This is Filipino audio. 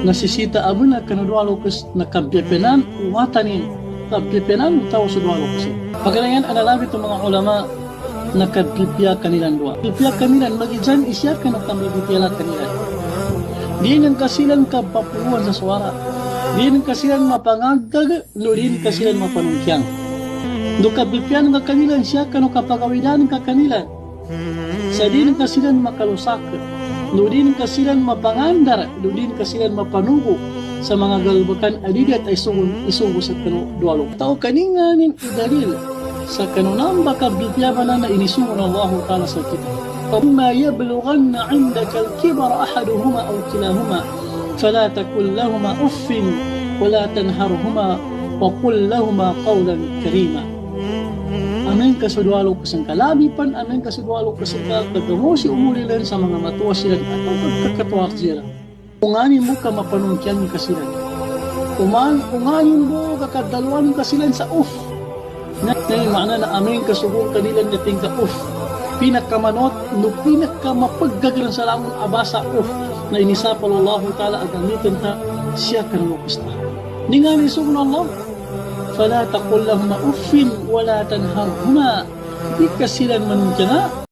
nasisita abo na kanudwalo kas nakabyepenan watanin kabyepenan tao sa duwalo kasi. Pagkanayan analabi itong mga ulama nakabibya kanilang dua bibya kanilang magidyan isya ka nakabibya kanilang. Di nang kasilan kapapuan sa suara di nang kasilan mapangagdag no di nang kasilan mapanungkyang do kabibyan nga kanilang siya kano kapagawidan ka kanilang. Sa di nang kasilan makalusak no di nang kasilan mapangandar no di nang kasilan mapanugo sa mga galbakan adigat ay sungon isugo sa kano duwalo tao kaninga nin idalil sa kanunang baka bibyaban na inisugo ng Allah Ta'ala sa kita فإما يبلغن عندك الكبر أحدهما أو كلاهما فلا تقل لهما أف ولا تنهرهما وقل لهما قولا كريما Amin kasudwalo kasang kalabipan, amin kasudwalo kasang kagamo si umuli lang sa mga matuwa sila at ang pagkakatuwa sila. Unganin mo ka mapanungkyan ka sila. Uman, unganin mo kakadalwan ka sila sa uf. Na, na yung maana na amin kasubong kanila na tingka uf. Pinakamanot, no pinakamapaggagalan sa lamang abasa uf na inisapal Allah Ta'ala at gamitin ta siya kan lukasta. Di nga ni Allah, فلا تقل لهما أف ولا تنهرهما Di ka sila manuntiyan